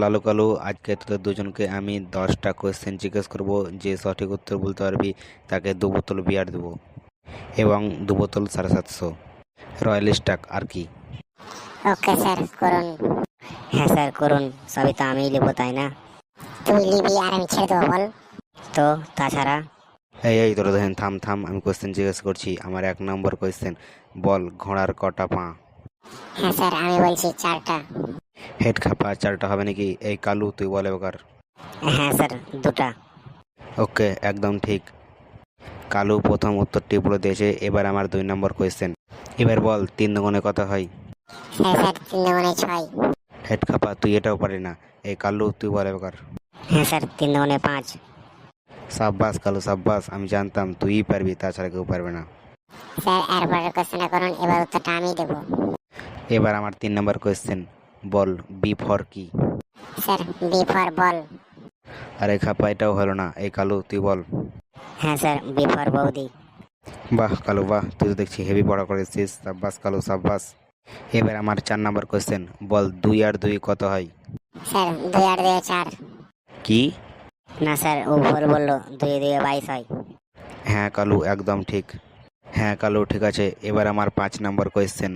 লালু কালু আজকে তোদের দুজনকে আমি দশটা কোয়েশ্চেন জিজ্ঞেস করব যে সঠিক উত্তর বলতে পারবি তাকে দু বোতল বিয়ার দেবো এবং দু বোতল সাড়ে সাতশো। রয়্যাল স্টাক আর কি? ওকে স্যার করুন। হ্যাঁ স্যার করুন। সবই তো আমিই নেব তাই না? তুই নিবি আর আমি ছেড়ে দেবো বল। তো তাছাড়া? এই এই তোরা দেখেন থাম থাম আমি কোয়েশ্চেন জিজ্ঞেস করছি আমার এক নম্বর কোয়েশ্চেন বল ঘোড়ার কটা পা? হ্যাঁ স্যার আমি বলছি চারটা। হেড খাপা চারটা হবে নাকি এই কালু তুই বল এবার হ্যাঁ স্যার দুটা। ওকে একদম ঠিক। কালু প্রথম উত্তরটি বলে দিয়েছে এবার আমার দুই নম্বর কোয়েশ্চেন এবার বল তিন দুগুণে কথা হয়? হ্যাঁ স্যার তিন ছয়। হেড খাপা তুই এটাও পারি না। এই কালু তুই বল এবার হ্যাঁ স্যার তিন দুগুণে পাঁচ। সাব্বাস কালু সাব্বাস আমি জানতাম তুইই পারবি তাছাড়া কেউ পারবে না। স্যার এরপরের কোশ্চেনটা করুন এবার উত্তরটা আমি দেবো। এবার আমার তিন নম্বর কোয়েশ্চেন বল বি ফর কি? Sir B for ball. আরে খাপা এটাও হলো না এই কালু তুই বল। হ্যাঁ স্যার বিফর বৌদি। বাহ কালু বাহ তুই তো দেখছি হেভি পড়া করেছিস সাব্বাস কালু সাব্বাস। এবার আমার চার নম্বর কোয়েশ্চেন বল দুই আর দুই কত হয়? স্যার দুই আট দুই চার। কি? না স্যার ও ভুল বলল দুই দুই বাইশ হয়। হ্যাঁ কালু একদম ঠিক। হ্যাঁ কালু ঠিক আছে এবার আমার পাঁচ নম্বর কোয়েশ্চেন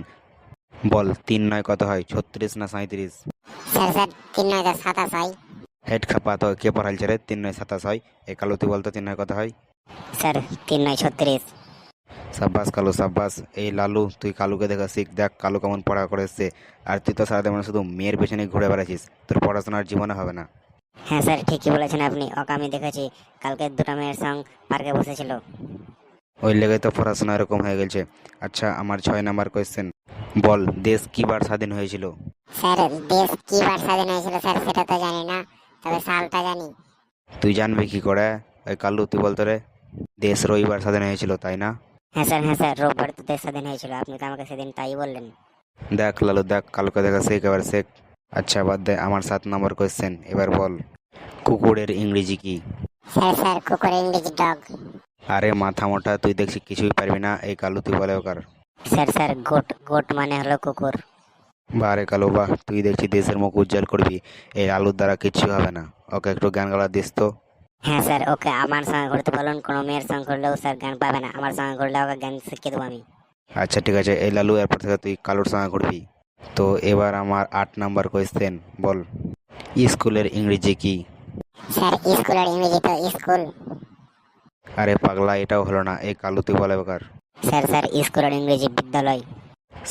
বল তিন নয় কত হয়? ছত্রিশ না সাঁত্রিশ স্যার স্যার তিন নয় সাতাশ হয়। হেড খাপা তো কে পড়াইছে রে? তিন নয় সাতাশ হয়। এই কালু তুই বলতো তিন নয় কত হয়? স্যার তিন নয় ছত্রিশ। সাব্বাস কালু সাব্বাস। এই লালু তুই কালুকে দেখা শিখ দেখ কালু কেমন পড়া করে করেছে আর তুই তো সারাদিন মানে শুধু মেয়ের পেছনে ঘুরে বেড়াচ্ছিস তোর পড়াশোনার জীবনে হবে না। হ্যাঁ স্যার ঠিকই বলেছেন আপনি। ওকে আমি দেখেছি। কালকে দুটো মেয়ের সঙ্গ পার্কে বসেছিল। ওই লেগে তো পড়াশোনা এরকম হয়ে গেছে আচ্ছা আমার ছয় নাম্বার কোয়েশ্চেন বল দেশ কিবার স্বাধীন হয়েছিল? স্যার দেশ কি বার স্বাধীন হয়েছিল স্যার সেটা তো জানি না তবে সালটা জানি। তুই জানবি কি করে? ওই কালু তুই বলতো রে দেশ রবিবার স্বাধীন হয়েছিল তাই না? হ্যাঁ স্যার হ্যাঁ স্যার রোববার তো দেশ স্বাধীন হয়েছিল আপনি তো আমাকে সেদিন তাই বললেন। দেখ লালু দেখ কালকে দেখা শেখ এবার শেখ। আচ্ছা বাদ দে আমার সাত নম্বর কোয়েশ্চেন এবার বল কুকুরের ইংরেজি কি? স্যার স্যার কুকুর ইংরেজি ডগ। আরে মাথা মোটা তুই দেখছি কিছুই পারবি না এই কালু তুই বলে ওকার। স্যার স্যার গোট গোট মানে হলো কুকুর। বাহ রে কালু বাহ তুই দেখছি দেশের মুখ উজ্জ্বল করবি এই আলুর দ্বারা কিচ্ছু হবে না। ওকে একটু জ্ঞান গালা দিস তো। হ্যাঁ স্যার ওকে আমার সঙ্গে ঘুরতে বলুন কোনো মেয়ের সঙ্গে ঘুরলেও স্যার জ্ঞান পাবে না আমার সঙ্গে ঘুরলে ওকে জ্ঞান শিখিয়ে দেবো আমি। আচ্ছা ঠিক আছে এই লালু এরপর থেকে তুই কালুর সঙ্গে ঘুরবি। তো এবার আমার আট নাম্বার কোয়েশ্চেন বল স্কুলের ইংরেজি কি? স্যার স্কুলের ইংরেজি তো স্কুল। আরে পাগলা এটাও হলো না এই কালু তুই বলে বেকার। স্যার স্যার স্কুলের ইংরেজি বিদ্যালয়।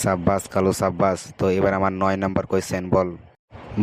সাব্বাস কালু সাব্বাস তো এবার আমার নয় নাম্বার কোয়েশ্চেন বল।